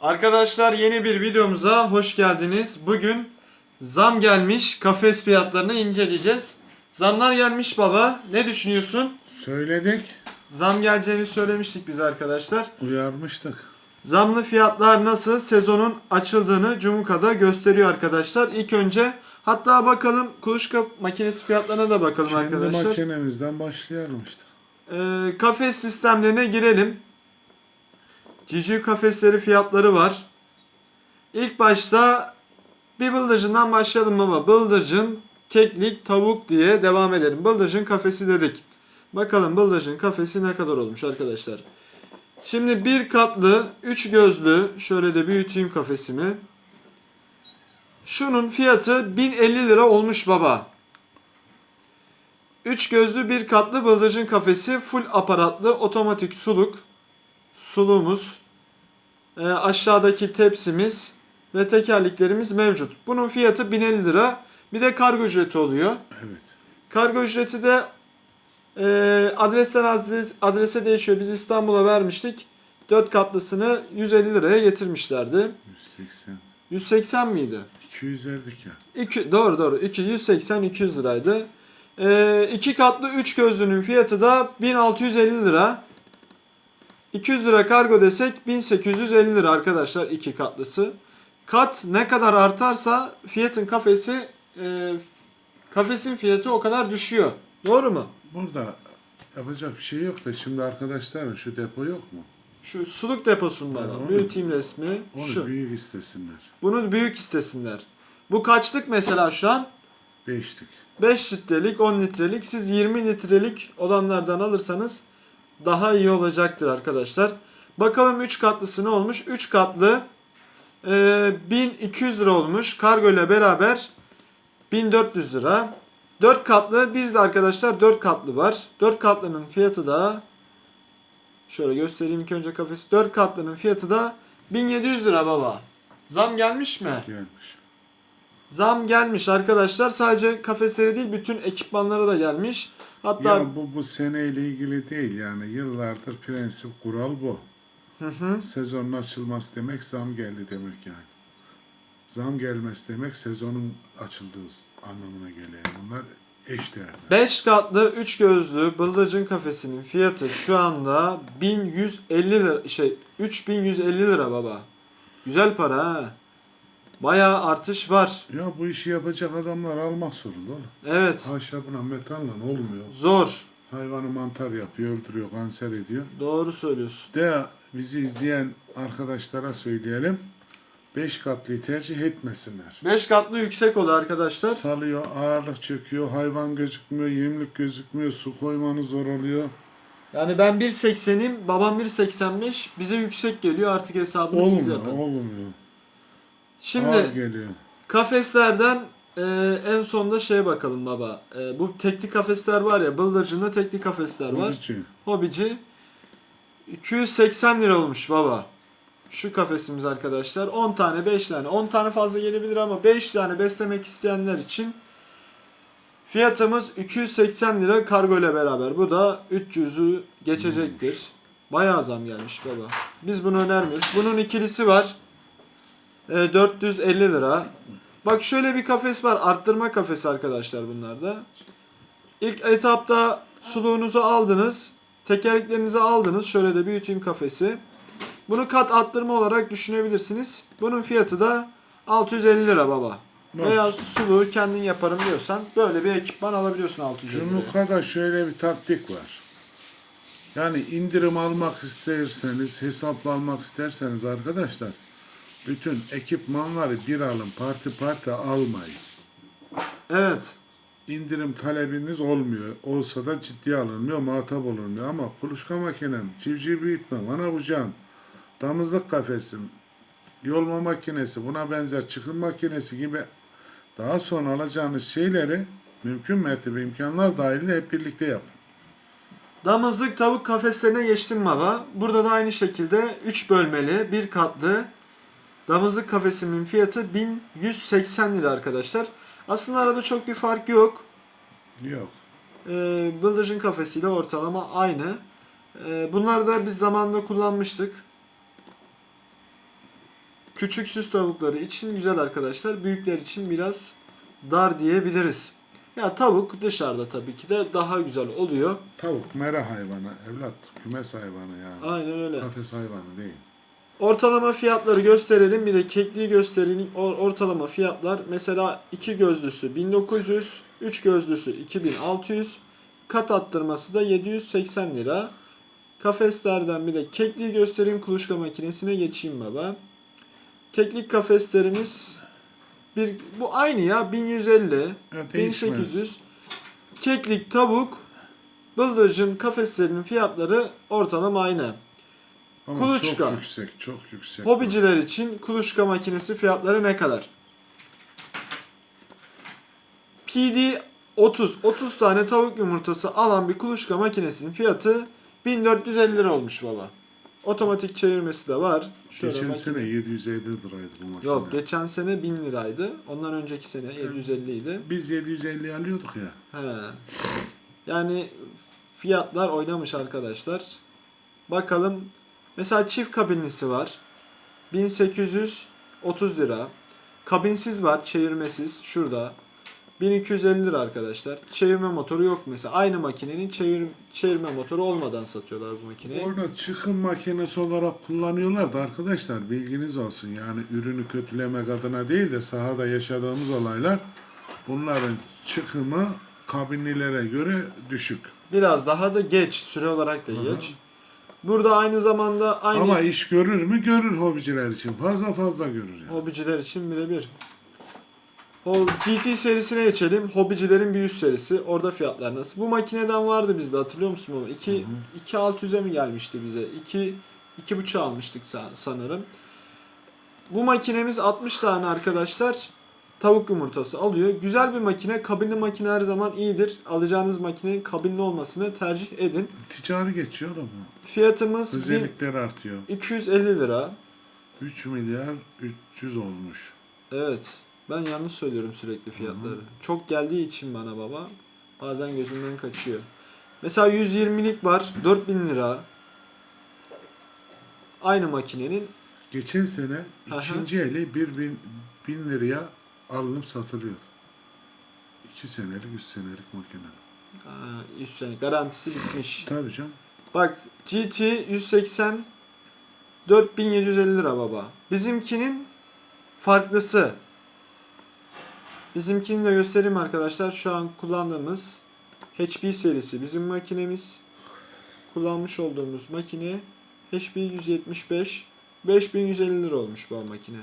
Arkadaşlar yeni bir videomuza hoş geldiniz. Bugün zam gelmiş kafes fiyatlarını inceleyeceğiz. Zamlar gelmiş baba. Ne düşünüyorsun? Söyledik, Zam geleceğini söylemiştik biz arkadaşlar. uyarmıştık. Zamlı fiyatlar nasıl? Sezonun açıldığını Cumhurka'da gösteriyor arkadaşlar. İlk önce hatta bakalım kuluçka makinesi fiyatlarına da bakalım Kendi arkadaşlar. makinemizden başlayalım işte. Ee, kafes sistemlerine girelim. Civciv kafesleri fiyatları var. İlk başta bir bıldırcından başlayalım baba. Bıldırcın, keklik, tavuk diye devam edelim. Bıldırcın kafesi dedik. Bakalım bıldırcın kafesi ne kadar olmuş arkadaşlar. Şimdi bir katlı, üç gözlü, şöyle de büyüteyim kafesimi. Şunun fiyatı 1050 lira olmuş baba. 3 gözlü bir katlı bıldırcın kafesi full aparatlı otomatik suluk. Suluğumuz. e, aşağıdaki tepsimiz ve tekerleklerimiz mevcut. Bunun fiyatı 1050 lira. Bir de kargo ücreti oluyor. Evet. Kargo ücreti de e, adresten adres, adrese değişiyor. Biz İstanbul'a vermiştik. 4 katlısını 150 liraya getirmişlerdi. 180. 180 miydi? 200 verdik ya. İki, doğru doğru. 2, 180 200 liraydı. Ee, iki katlı 3 gözlünün fiyatı da 1650 lira. 200 lira kargo desek 1850 lira arkadaşlar iki katlısı. Kat ne kadar artarsa fiyatın kafesi e, kafesin fiyatı o kadar düşüyor. Doğru mu? Burada yapacak bir şey yok da şimdi arkadaşların şu depo yok mu? Şu suluk deposunda Ha, da. onu- Büyüteyim resmi. Onu Şu. büyük istesinler. Bunu büyük istesinler. Bu kaçlık mesela şu an? Beşlik. 5 litrelik, 10 litrelik. Siz 20 litrelik olanlardan alırsanız daha iyi olacaktır arkadaşlar. Bakalım 3 katlısı ne olmuş? 3 katlı e, 1200 lira olmuş. Kargo ile beraber 1400 lira. 4 katlı bizde arkadaşlar 4 katlı var. 4 katlının fiyatı da şöyle göstereyim ilk önce kafesi. 4 katlının fiyatı da 1700 lira baba. Zam gelmiş mi? Gelmiş. Zam gelmiş arkadaşlar. Sadece kafeslere değil bütün ekipmanlara da gelmiş. Hatta Ya bu bu seneyle ilgili değil yani yıllardır prensip kural bu. Sezonun açılması demek zam geldi demek yani. Zam gelmesi demek sezonun açıldığı anlamına geliyor. Bunlar eş değerler. 5 katlı 3 gözlü bıldırcın kafesinin fiyatı şu anda 1150 lira şey 3150 lira baba. Güzel para ha. Bayağı artış var. Ya bu işi yapacak adamlar almak zorunda oğlum. Evet. Haşa buna metalle olmuyor. Zor. Hayvanı mantar yapıyor, öldürüyor, kanser ediyor. Doğru söylüyorsun. De bizi izleyen arkadaşlara söyleyelim. 5 katlıyı tercih etmesinler. 5 katlı yüksek oluyor arkadaşlar. Salıyor, ağırlık çöküyor, hayvan gözükmüyor, yemlik gözükmüyor, su koymanı zor oluyor. Yani ben 1.80'im, babam 1.85. Bize yüksek geliyor. Artık hesabını siz Olmuyor, yapın. olmuyor. Şimdi Ağır geliyor. Kafeslerden e, en sonda şeye bakalım baba. E, bu tekli kafesler var ya, bıldırcında tekli kafesler var. Hobici. Hobici 280 lira olmuş baba. Şu kafesimiz arkadaşlar. 10 tane, 5 tane. 10 tane fazla gelebilir ama 5 tane beslemek isteyenler için fiyatımız 280 lira kargo ile beraber. Bu da 300'ü geçecektir. Bayağı zam gelmiş baba. Biz bunu önermiyoruz. Bunun ikilisi var. E, 450 lira. Bak şöyle bir kafes var. Arttırma kafesi arkadaşlar bunlarda. İlk etapta suluğunuzu aldınız. Tekerleklerinizi aldınız. Şöyle de büyüteyim kafesi. Bunu kat arttırma olarak düşünebilirsiniz. Bunun fiyatı da 650 lira baba. Bak. Veya suluğu kendin yaparım diyorsan böyle bir ekipman alabiliyorsun 650 liraya. Cumhurka'da şöyle bir taktik var. Yani indirim almak isterseniz, hesaplı almak isterseniz arkadaşlar bütün ekipmanları bir alın, parti parti almayın. Evet. indirim talebiniz olmuyor. Olsa da ciddiye alınmıyor, muhatap olunmuyor. Ama kuluçka makinem, civciv büyütme, ana bucağın, damızlık kafesim, yolma makinesi, buna benzer çıkım makinesi gibi daha sonra alacağınız şeyleri mümkün mertebe imkanlar dahilinde hep birlikte yapın. Damızlık tavuk kafeslerine geçtim baba. Burada da aynı şekilde 3 bölmeli, bir katlı damızlık kafesimin fiyatı 1180 lira arkadaşlar. Aslında arada çok bir fark yok. Yok. Ee, bıldırcın kafesiyle ortalama aynı. Ee, bunları da biz zamanında kullanmıştık. Küçük süs tavukları için güzel arkadaşlar. Büyükler için biraz dar diyebiliriz. Ya tavuk dışarıda tabii ki de daha güzel oluyor. Tavuk mera hayvanı, evlat, kümes hayvanı yani. Aynen öyle. Kafes hayvanı değil. Ortalama fiyatları gösterelim. Bir de kekliği gösterelim. Or- ortalama fiyatlar mesela 2 gözlüsü 1900, 3 gözlüsü 2600, kat attırması da 780 lira. Kafeslerden bir de kekliği göstereyim. Kuluçka makinesine geçeyim baba. Keklik kafeslerimiz bir bu aynı ya 1150, Ya değişmez. 1800. Keklik tavuk bıldırcın kafeslerinin fiyatları ortalama aynı. Ama Kuluçka. çok yüksek, çok yüksek. Hobiciler için kuluçka makinesi fiyatları ne kadar? PD 30 30 tane tavuk yumurtası alan bir kuluçka makinesinin fiyatı 1450 lira olmuş baba. Otomatik çevirmesi de var. Şöyle Geçen makine- sene 750 liraydı bu makine. Yok geçen sene 1000 liraydı. Ondan önceki sene 750 idi. Biz 750 alıyorduk ya. He. Yani fiyatlar oynamış arkadaşlar. Bakalım. Mesela çift kabinlisi var. 1830 lira. Kabinsiz var, çevirmesiz. Şurada. 1250 lira arkadaşlar. Çevirme motoru yok mesela. Aynı makinenin çevir, çevirme motoru olmadan satıyorlar bu makineyi. Orada çıkım makinesi olarak kullanıyorlar da arkadaşlar bilginiz olsun. Yani ürünü kötülemek adına değil de sahada yaşadığımız olaylar bunların çıkımı kabinlilere göre düşük. Biraz daha da geç. Süre olarak da hı. geç. Burada aynı zamanda aynı Ama iş görür mü? Görür hobiciler için. Fazla fazla görür yani. Hobiciler için birebir. O GT serisine geçelim. Hobicilerin bir üst serisi. Orada fiyatlar nasıl? Bu makineden vardı bizde hatırlıyor musun baba? 2 2 600'e mi gelmişti bize? 2 2 buçuk almıştık sa- sanırım. Bu makinemiz 60 tane arkadaşlar tavuk yumurtası alıyor. Güzel bir makine. Kabinli makine her zaman iyidir. Alacağınız makinenin kabinli olmasını tercih edin. Ticari geçiyor ama. Fiyatımız Özellikleri artıyor. 1250 lira. 3 milyar 300 olmuş. Evet. Ben yanlış söylüyorum sürekli fiyatları. Çok geldiği için bana baba bazen gözümden kaçıyor. Mesela 120'lik var 4000 lira. Aynı makinenin Geçen sene Aha. ikinci eli 1 bin, bin liraya alınıp satılıyordu. 2 senelik 3 senelik makine. aa, 100 sene garantisi bitmiş. Tabii canım. Bak GT 180 4750 lira baba. Bizimkinin farklısı. Bizimkini de göstereyim arkadaşlar. Şu an kullandığımız HP serisi bizim makinemiz. Kullanmış olduğumuz makine HP 175 5150 lira olmuş bu makine.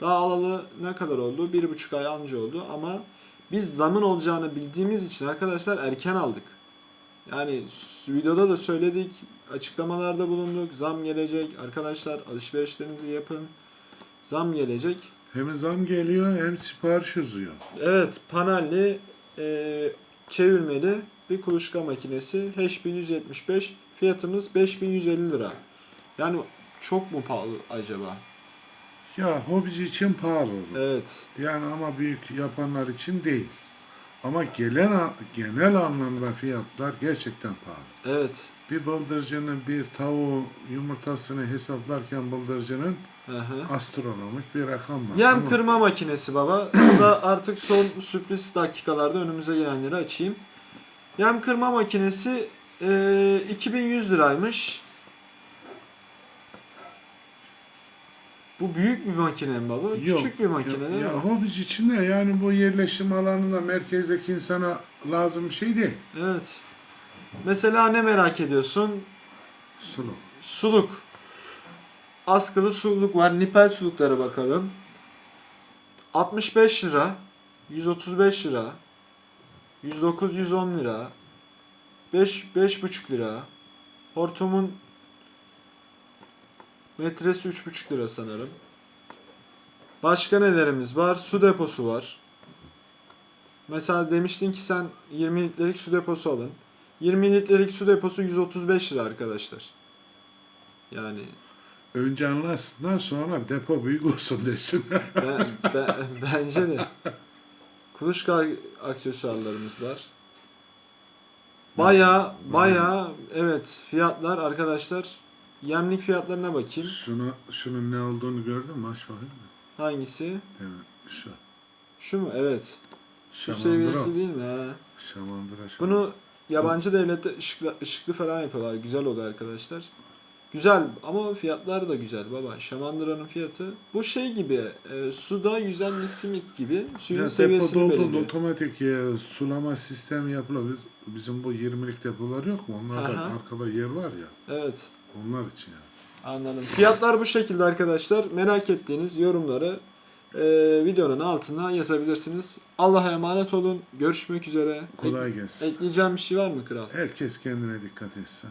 Daha alalı ne kadar oldu? Bir buçuk ay anca oldu ama biz zamın olacağını bildiğimiz için arkadaşlar erken aldık. Yani videoda da söyledik, açıklamalarda bulunduk. Zam gelecek. Arkadaşlar alışverişlerinizi yapın. Zam gelecek. Hem zam geliyor hem sipariş uzuyor. Evet, panelli e, çevirmeli bir kuluçka makinesi. HP 175. Fiyatımız 5150 lira. Yani çok mu pahalı acaba? Ya hobici için pahalı olur. Evet. Yani ama büyük yapanlar için değil. Ama gelen genel anlamda fiyatlar gerçekten pahalı. Evet. Bir bıldırcının bir tavuğu yumurtasını hesaplarken bıldırcının hı. astronomik bir rakam var. Yem Ama kırma makinesi baba. Burada artık son sürpriz dakikalarda önümüze gelenleri açayım. Yem kırma makinesi e, 2100 liraymış. Bu büyük bir makine mi baba? Yok, Küçük bir makine ya, değil ya mi? hobici için de yani bu yerleşim alanında merkezdeki insana lazım bir şey değil. Evet. Mesela ne merak ediyorsun? Suluk. Suluk. Askılı suluk var. Nipel suluklara bakalım. 65 lira. 135 lira. 109 110 lira. 5 5,5 lira. Hortumun metresi 3,5 lira sanırım. Başka nelerimiz var? Su deposu var. Mesela demiştin ki sen 20 litrelik su deposu alın. 20 litrelik su deposu 135 lira arkadaşlar. Yani Önce anlasınlar sonra depo büyük olsun desin. ben, ben- bence de kuluçka aksesuarlarımız var. Baya baya evet fiyatlar arkadaşlar yemlik fiyatlarına bakayım. Şunu, şunun ne olduğunu gördün mü? Aç bakayım. Hangisi? Evet, şu. Şu mu? Evet. Şu Şamandıra. seviyesi değil mi? Şamandıra. şamandıra. Bunu yabancı devlette ışıklı, ışıklı falan yapıyorlar. Güzel oluyor arkadaşlar. Güzel ama fiyatlar da güzel baba. Şamandıra'nın fiyatı. Bu şey gibi e, suda yüzen bir simit gibi suyun Ya depo seviyesini dolduğunda belirliyor. otomatik e, sulama sistemi yapılıyor. Biz, bizim bu 20'lik depolar yok mu? Onlarda Aha. arkada yer var ya. Evet. Onlar için yani. Anladım. Fiyatlar bu şekilde arkadaşlar. Merak ettiğiniz yorumları e, videonun altına yazabilirsiniz. Allah'a emanet olun. Görüşmek üzere. Kolay gelsin. ekleyeceğim bir şey var mı kral? Herkes kendine dikkat etsin.